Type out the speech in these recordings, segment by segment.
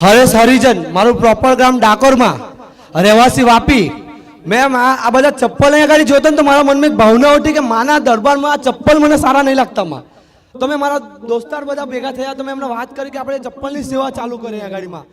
હરેશ હરિજન મારું પ્રોપર ગામ ડાકોરમાં. રહેવાસી વાપી. મેં આ બધા ચપ્પલ અહીંયા આગળ જોતો ને તો મારા મનમાં એક ભાવના ઉઠી કે માના દરબારમાં આ ચપ્પલ મને સારા નહીં લાગતા માં. તો મેં મારા દોસ્તાર બધા ભેગા થયા, તો મેં એમને વાત કરી કે આપણે ચપ્પલની સેવા ચાલુ કરીએ આ ગાડીમાં.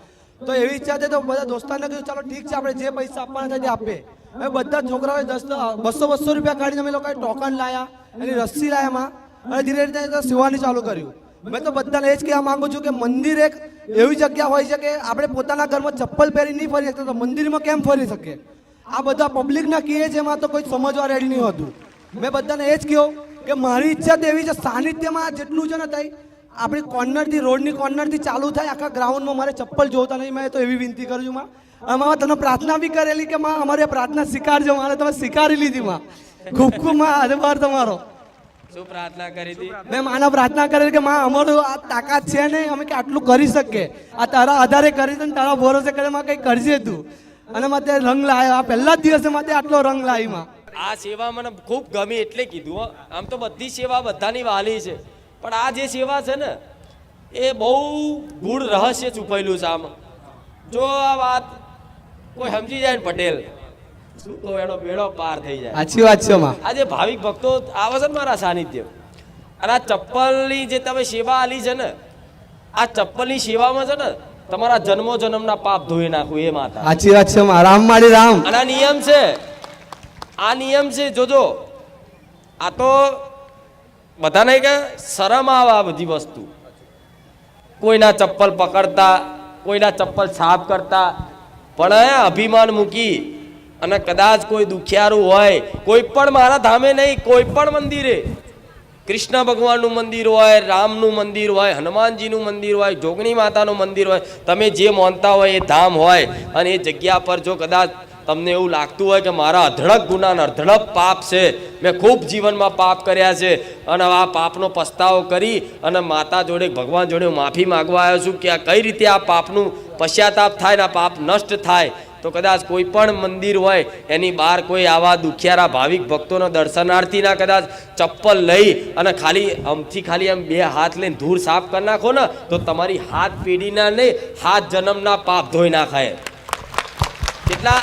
તો એવી ઈચ્છા છે તો બધા દોસ્તારને કીધું, ચાલો ઠીક છે, આપણે જે પૈસા આપવાના થાય તે આપે. હવે બધા છોકરાઓએ દસ બસો બસો રૂપિયા કાઢીને અમે લોકોએ ટોકન લાયા, એની રસ્સી લાયા માં. અને ધીરે ધીરે સેવાની ચાલુ કર્યું. મેં તો બધાને એ જ કહેવા માંગુ છું કે મંદિર એક એવી જગ્યા હોય છે કે આપણે પોતાના ઘરમાં ચપ્પલ પહેરી નહીં ફરી શકતા, તો મંદિરમાં કેમ ફરી શકીએ આ બધા પબ્લિકના કહે છે, એમાં તો કોઈ સમજવા રેડી નહીં હતું. મેં બધાને એ જ કહ્યું કે મારી ઈચ્છા તો એવી છે, સાનિધ્યમાં જેટલું છે ને થાય આપણી કોર્નરથી, રોડની કોર્નરથી ચાલુ થાય, આખા ગ્રાઉન્ડમાં મારે ચપ્પલ જોતા નહીં, મેં તો એવી વિનંતી કરું છું, માં. આમાં તમે પ્રાર્થના બી કરેલી કે, માં, અમારે પ્રાર્થના સ્વીકારજો, મારે તમે સ્વીકારી લીધી, માં. ખૂબ ખૂબ, માં, આભાર તમારો. શું પ્રાર્થના કરી હતી? મેં માના પ્રાર્થના કરી કે માં અમારું આ તાકાત છે નહીં અમે કે આટલું કરી શકીએ. આ તારા આધારે કરી છે ને તારા ભરોસે કરે માં કંઈ કરજે તું. અને માતે રંગ લાવ્યો આ પહેલા જ દિવસે માતે આટલો રંગ લાવી માં. આ સેવા મને ખૂબ ગમી એટલે કીધું હો. આમ તો બધી સેવા બધાની વાલી છે. પણ આ જે સેવા છે ને એ બહુ ગૂઢ રહસ્ય છુપાયેલું છે આમાં. જો આ વાત કોઈ સમજી જાય ને પટેલ શું કહું એનો બેડો પાર થઈ જાય. આછી વાત છે માં. આ જે ભાવિક ભક્તો આવે છે મારા સાનિધ્ય. અને આ ચપ્પલની જે તમે સેવા આલી છે ને આ ચપ્પલની સેવામાં છે ને તમારા જન્મો જન્મના પાપ ધોઈ નાખું એ માતા. સાચી વાત છે રામ મારી રામ. અને આ નિયમ છે આ નિયમ છે જોજો આ તો બધાને કે શરમ આવે આ બધી વસ્તુ. કોઈના ચપ્પલ પકડતા કોઈના ચપ્પલ સાફ કરતા પણ અભિમાન મૂકી અને કદાચ કોઈ દુખિયારું હોય, કોઈ પણ મારા ધામે નહીં, કોઈ પણ મંદિરે. કૃષ્ણ ભગવાનનું મંદિર હોય, રામનું મંદિર હોય, હનુમાનજીનું મંદિર હોય, જોગણી માતાનું મંદિર હોય, તમે જે માનતા હોય એ ધામ હોય, અને એ જગ્યા પર જો કદાચ તમને એવું લાગતું હોય કે મારા અધડક ગુનાના અધડક પાપ છે, મેં ખૂબ જીવનમાં પાપ કર્યા છે, અને આ પાપનો પસ્તાવો કરી અને માતા જોડે, ભગવાન જોડે હું માફી માગવા આવ્યો છું કે આ કઈ રીતે આ પાપનું પશ્ચાતાપ થાય ને આ પાપ નષ્ટ થાય તો કદાચ કોઈ પણ મંદિર હોય, એની બહાર કોઈ આવા દુખિયારા ભાવિક ભક્તોના દર્શનાર્થીના કદાચ ચપ્પલ લઈ અને ખાલી આમથી ખાલી આમ બે હાથ લઈને ધૂળ સાફ કરી નાખો ને, તો તમારી હાથ પેઢીના નહીં, હાથ જન્મના પાપ ધોઈ નાખાય. કેટલા?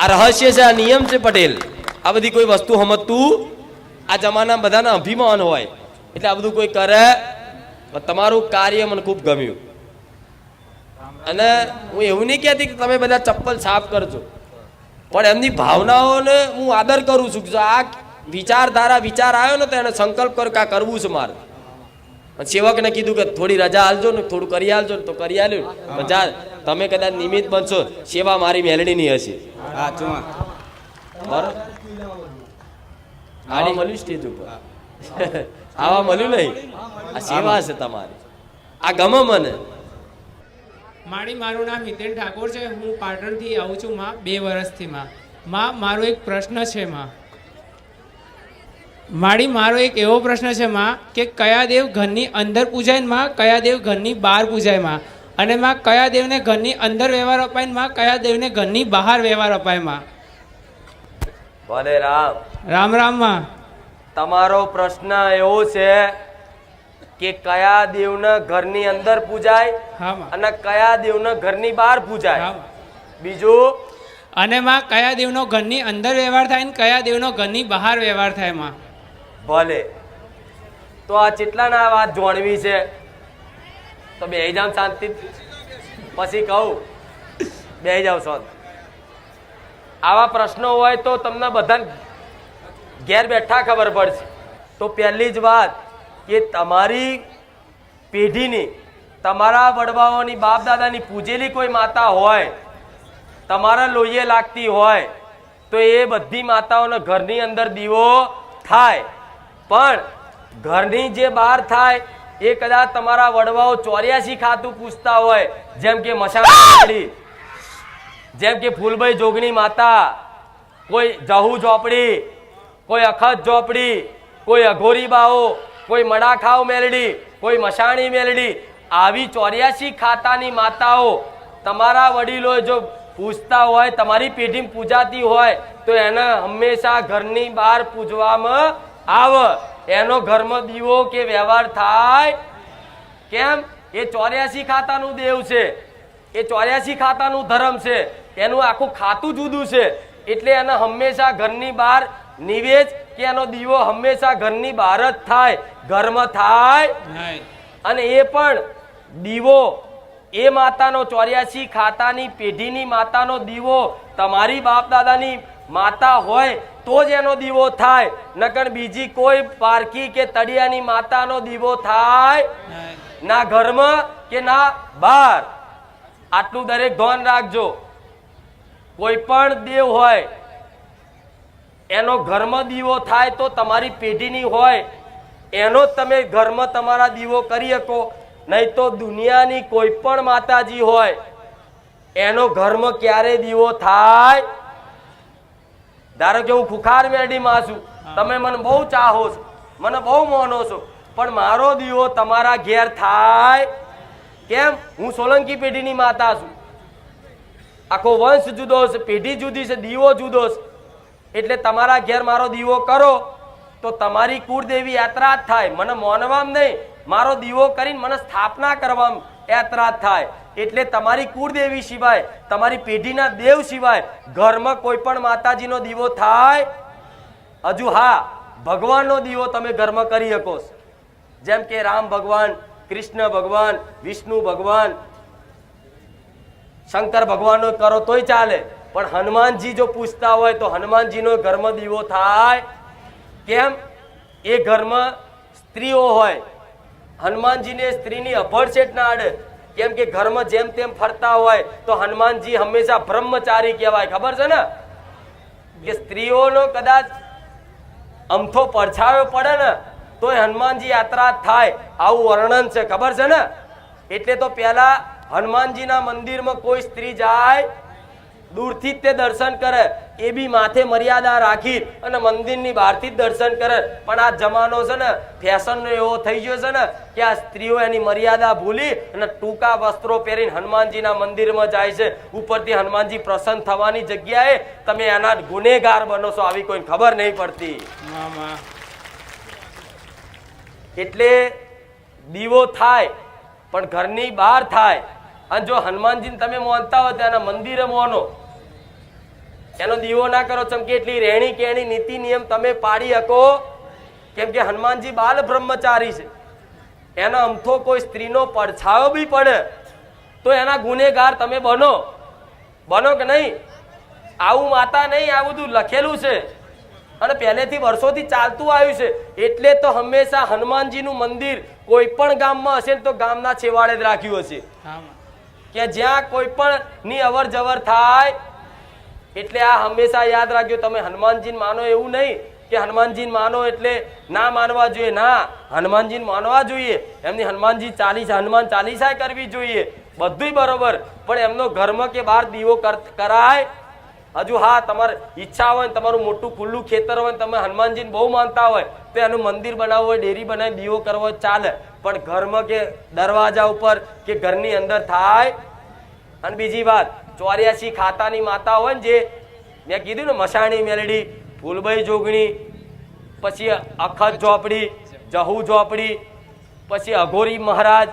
આ રહસ્ય છે, આ નિયમ છે પટેલ. આ બધી કોઈ વસ્તુ સમજતું? આ જમાના બધાના અભિમાન હોય. એટલે આ બધું કોઈ કરે? તમારું કાર્ય મને ખૂબ ગમ્યું. અને હું એવું નહીં કહેતી કે તમે બધા ચપ્પલ સાફ કરજો. પણ એમની ભાવનાઓને હું આદર કરું છું જો આ વિચારધારા વિચાર આવ્યો ને તો એને સંકલ્પ કર કા કરવું છે મારે. સેવકને કીધું કે થોડી રજા હાલજો ને થોડું કરી હાલજો ને તો કરી હાલ્યું પણ જા તમે કદાચ નિમિત્ત બનશો સેવા મારી મેલડીની હશે. આવા મળ્યું સ્ટેજ ઉપર. આવા મળ્યું નહીં? આ સેવા છે તમારી. આ ગમે મને. મારી મારું નામ હિતેન ઠાકોર છે. હું પાટણથી આવું છું માં બે વર્ષથી માં. માં મારો એક પ્રશ્ન છે માં. મારી મારો એક એવો પ્રશ્ન છે માં કે કયા દેવ ઘરની અંદર પૂજાય ને માં? કયા દેવ ઘરની બહાર પૂજાયમાં? અને માં કયા દેવને ઘરની અંદર વ્યવહાર અપાય ને માં? કયા દેવને ઘરની બહાર વ્યવહાર અપાયમાં? ભલે રામ. રામ રામમાં. તમારો પ્રશ્ન એવો છે કે કયા દેવના ઘરની અંદર પૂજાય અને કયા દેવના ઘરની બહાર પૂજાય? બીજું? અને માં કયા દેવનો ઘરની અંદર વ્યવહાર થાય ને કયા દેવનો ઘરની બહાર વ્યવહાર થાયમાં? ભલે. તો આ કેટલાના આ વાત જોણવી છે? તો બે જાવ શાંતિ પછી કહું. બે જાવ શાંત. આવા પ્રશ્નો હોય તો તમને બધા ઘેર બેઠા ખબર પડશે. તો પહેલી જ વાત કે તમારી પેઢીની, તમારા વડવાઓની બાપ દાદાની પૂજેલી કોઈ માતા હોય, તમારા લોહીએ લાગતી હોય, તો એ બધી માતાઓના ઘરની અંદર દીવો થાય. પણ ઘરની જે બહાર થાય, એ કદાચ તમારા વડવાઓ ચોર્યાસી ખાતું પૂછતા હોય, જેમ કે મસાણી જેમ કે ફૂલભાઈ જોગની માતા, કોઈ જહુ ઝોપડી કોઈ અખત ઝોપડી કોઈ અઘોરી બાઓ કોઈ મડાખાવ મેલડી, કોઈ મસાણી મેલડી. આવી ચોર્યાસી ખાતાની માતાઓ તમારા વડીલો જો પૂજતા હોય, તમારી પેઢી પૂજાતી હોય, તો એને હંમેશા ઘરની બહાર પૂજવામાં આવે. એનો ઘરમાં દીવો કે વ્યવહાર થાય. કેમ? એ ચોર્યાસી ખાતાનું દેવ છે. એ ચોર્યાસી ખાતાનું ધર્મ છે. એનું આખું ખાતું જુદું છે. એટલે એને હંમેશા ઘરની બહાર નિવેજ કે એનો દીવો હંમેશા ઘરની બહાર જ થાય ઘરમાં થાય અને એ પણ દીવો એ માતાનો ચોર્યાસી ખાતાની પેઢીની માતાનો દીવો તમારી બાપ દાદાની માતા હોય તો જ એનો દીવો થાય નકર બીજી કોઈ પારકી કે તળિયાની માતાનો દીવો થાય. ના ઘરમાં કે ના બહાર. આટલું દરેક ધ્યાન રાખજો. કોઈ પણ દેવ હોય એનો ઘરમાં દીવો થાય તો તમારી પેઢીની હોય. એનો તમે ઘરમાં તમારા દીવો કરી શકો. નહીં તો દુનિયાની કોઈ પણ માતાજી હોય એનો ઘરમાં ક્યારે દીવો થાય? ધારો કે હું ખુખાર મેરડીમાં છું. તમે મને બહુ ચાહો છો. મને બહુ મોનો છો. પણ મારો દીવો તમારા ઘેર થાય. કેમ? હું સોલંકી પેઢીની માતા છું. આખો વંશ જુદો છે પેઢી જુદી છે દીવો જુદો છે. એટલે તમારા ઘેર મારો દીવો કરો. તો તમારી કુળદેવી યાત્રા થાય. મને મોનવામ નહીં. મારો દીવો કરીને મને સ્થાપના કરવામાં યાત્રા થાય. એટલે તમારી કુળદેવી સિવાય, તમારી પેઢીના દેવ સિવાય ઘરમાં કોઈ પણ માતાજીનો દીવો થાય? હજુ હા, ભગવાનનો દીવો તમે ઘરમાં કરી શકો જેમ કે રામ ભગવાન, કૃષ્ણ ભગવાન, વિષ્ણુ ભગવાન, શંકર ભગવાનનો કરો તોય ચાલે. પણ હનુમાનજી જો પૂછતા હોય તો હનુમાનજીનો ઘરમાં દીવો થાય. કેમ? એ ઘરમાં સ્ત્રીઓ હોય. હનુમાનજીને સ્ત્રીની અભડસેટ ના આડે, કેમ કે ઘરમાં જેમ તેમ ફરતા હોય, તો હનુમાનજી હંમેશા બ્રહ્મચારી કહેવાય. ખબર છે ને? કે સ્ત્રીઓનો કદાચ અમથો પડછાયો પડે ને, તોય હનુમાનજી યાત્રા થાય. આવું વર્ણન છે. ખબર છે ને? એટલે તો પહેલા હનુમાનજીના મંદિરમાં કોઈ સ્ત્રી જાય દૂરથી જ તે દર્શન કરે. એ બી માથે મર્યાદા રાખી અને મંદિરની બહારથી જ દર્શન કરે. પણ આ જમાનો છે ને ફેશનનો એવો થઈ ગયો છે ને કે આ સ્ત્રીઓ એની મર્યાદા ભૂલી અને ટૂંકા વસ્ત્રો પહેરીને હનુમાનજીના મંદિરમાં જાય છે. ઉપરથી હનુમાનજી પ્રસન્ન થવાની જગ્યાએ તમે એના ગુનેગાર બનો છો. આવી કોઈ ખબર નહીં પડતી. એટલે દીવો થાય પણ ઘરની બહાર થાય. અને જો હનુમાનજીને તમે માનતા હો તો એના મંદિરે મોનો. એનો દીવો ના કરો ચમકે એટલી રહેણી કેણી નીતિ નિયમ તમે પાડી શકો. કેમ કે હનુમાનજી બાલ બ્રહ્મચારી છે. એનો અમથો કોઈ સ્ત્રીનો પડછાયો બી પડે, તો એના ગુનેગાર તમે બનો. બનો કે નહીં? આવું માતા નહીં, આ બધું લખેલું છે. અને પહેલેથી વર્ષોથી ચાલતું આવ્યું છે. એટલે તો હંમેશા હનુમાનજીનું મંદિર કોઈ પણ ગામમાં હશે તો ગામના છેવાડે જ રાખ્યું હશે. કે જ્યાં કોઈ પણ ની અવર જવર થાય, એટલે આ હંમેશા યાદ રાખજો, તમે હનુમાનજી માનો એવું નહીં કે હનુમાનજી માનો એટલે ના માનવા જોઈએ. ના હનુમાનજી માનવા જોઈએ. એમની હનુમાનજી ચાલીસા, હનુમાન ચાલીસા કરવી જોઈએ. બધુંય બરોબર. પણ એમનો ઘરમાં કે બહાર દીવો કર- કરાય હજુ હા, તમારે ઈચ્છા હોય ને તમારું મોટું ખુલ્લું ખેતર હોય ને તમે હનુમાનજીને બહુ માનતા હોય, તો એનું મંદિર બનાવવું હોય, ડેરી બનાવી, દીવો કરવો ચાલે. પણ ઘરમાં કે દરવાજા ઉપર કે ઘરની અંદર થાય. અને બીજી વાત, ચોર્યાસી ખાતાની માતા હોય ને જે, મેં કીધું ને મસાણી મેલડી ફૂલભાઈ જોગણી, પછી અખત ઝોપડી, જહુ ઝોપડી, પછી અઘોરી મહારાજ,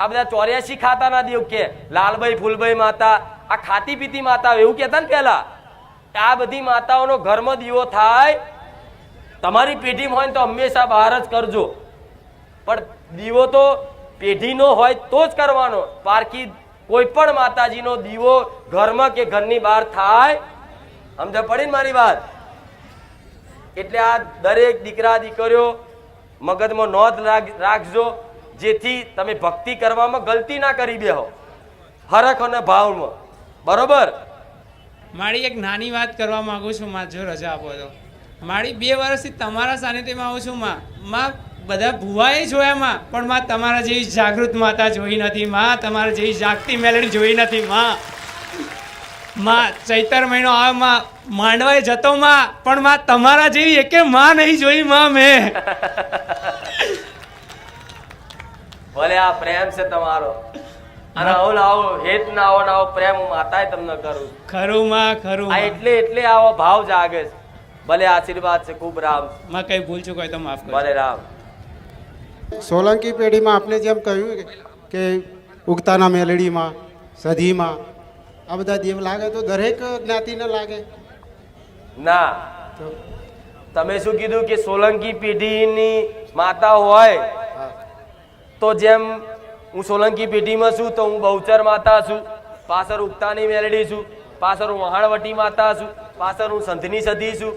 આ બધા ચોર્યાસી ખાતાના દેવ કે, લાલભાઈ, ફૂલભાઈ માતા, આ ખાતી પીતી માતા એવું કહેતા ને પહેલા. આ બધી માતાઓનો ઘરમાં દીવો થાય. તમારી પેઢીમાં હોય તો હંમેશા બહાર જ કરજો. પણ દીવો તો પેઢીનો હોય તો જ કરવાનો. પારકી કોઈ પણ માતાજીનો દીવો ઘરમાં કે ઘરની બહાર થાય. સમજ પડી મારી વાત? એટલે આ દરેક દીકરા દીકરીઓ મગજમાં નોંધ રાખ- રાખજો, જેથી તમે ભક્તિ કરવામાં ગલતી ના કરી બેહો. હરખ અને ભાવમાં. બરોબર? મારી એક નાની વાત કરવા માગું છું, માં, જો રજા આપો તો. મારી બે વર્ષથી તમારા સાનિધ્યમાં આવું છું, માં. માં, બધા ભુવાએ જોયા, માં. પણ, માં, તમારા જેવી જાગૃત માતા જોઈ નથી, માં. તમારા જેવી જાગતી મેલડી જોઈ નથી, માં. માં, ચૈતર મહિનો આવે, માં. માંડવાએ જતો, માં. પણ, માં, તમારા જેવી એકે માં નહીં જોઈ, માં, મેં. ભલે આ પ્રેમ છે તમારો. અને આવો હેત ના આવો ના આવો પ્રેમ હું માતાએ તમને કરું ખરું માં ખરું આ એટલે એટલે આવો ભાવ જાગે છે. ભલે આશીર્વાદ છે ખૂબ રામ. માં કઈ ભૂલ ચૂક હોય તો માફ કરો ભલે રામ. સોલંકી પેઢીમાં આપણે જેમ કહ્યું કે- કે ઉગતાના મેલડીમાં સધીમાં આ બધા દેવ લાગે તો દરેક જ્ઞાતિને લાગે. ના. તમે શું કીધું કે સોલંકી પેઢીની માતા હોય તો જેમ હું સોલંકી પેઢીમાં છું તો હું બહુચર માતા છું. પાછળ ઉગતાની મેલડી છું. પાછળ હું વહાણવટી માતા છું. પાછળ હું સંધની સધી છું.